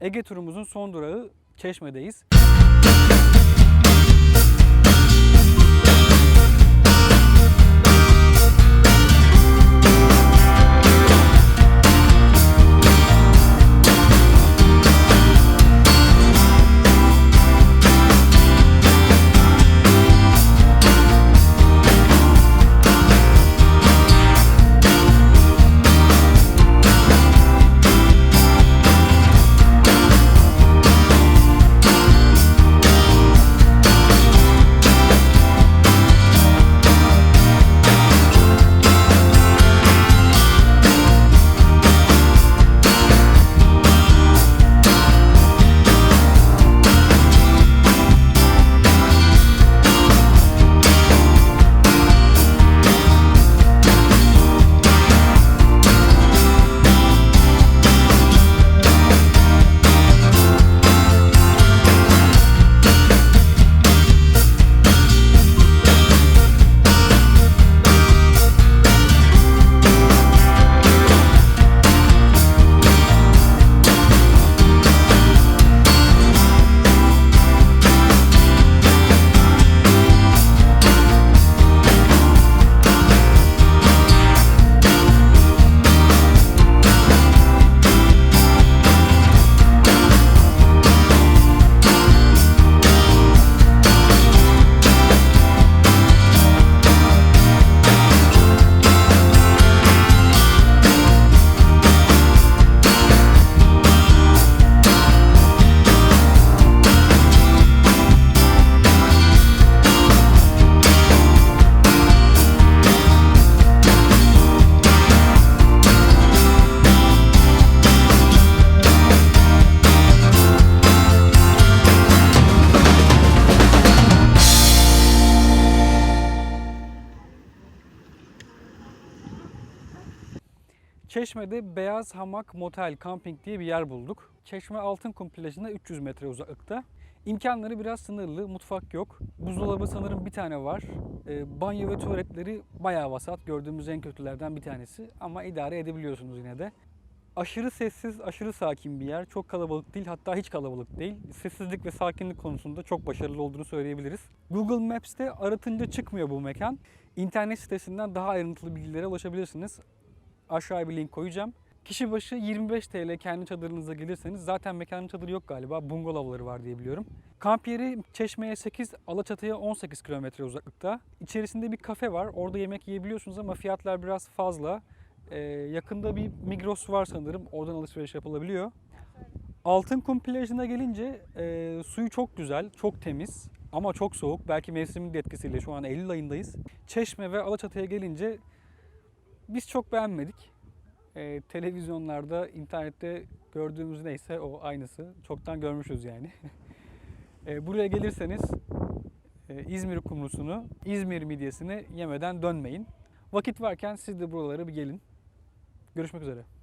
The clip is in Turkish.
Ege turumuzun son durağı Çeşme'deyiz. Çeşme'de Beyaz Hamak Motel Camping diye bir yer bulduk. Çeşme Altınkum plajına 300 metre uzaklıkta. İmkanları biraz sınırlı, mutfak yok. Buzdolabı sanırım bir tane var. E, banyo ve tuvaletleri bayağı vasat. Gördüğümüz en kötülerden bir tanesi. Ama idare edebiliyorsunuz yine de. Aşırı sessiz, aşırı sakin bir yer. Çok kalabalık değil, hatta hiç kalabalık değil. Sessizlik ve sakinlik konusunda çok başarılı olduğunu söyleyebiliriz. Google Maps'te aratınca çıkmıyor bu mekan. İnternet sitesinden daha ayrıntılı bilgilere ulaşabilirsiniz. Aşağıya bir link koyacağım. Kişi başı 25 TL kendi çadırınıza gelirseniz zaten mekanın çadırı yok galiba. Bungalovları var diye biliyorum. Kamp yeri Çeşme'ye 8, Alaçatı'ya 18 kilometre uzaklıkta. İçerisinde bir kafe var. Orada yemek yiyebiliyorsunuz ama fiyatlar biraz fazla. Ee, yakında bir Migros var sanırım. Oradan alışveriş yapılabiliyor. Altınkum plajına gelince e, suyu çok güzel, çok temiz ama çok soğuk. Belki mevsimin de etkisiyle şu an Eylül ayındayız. Çeşme ve Alaçatı'ya gelince biz çok beğenmedik. Ee, televizyonlarda, internette gördüğümüz neyse o aynısı. Çoktan görmüşüz yani. Ee, buraya gelirseniz e, İzmir kumrusunu, İzmir midyesini yemeden dönmeyin. Vakit varken siz de buralara bir gelin. Görüşmek üzere.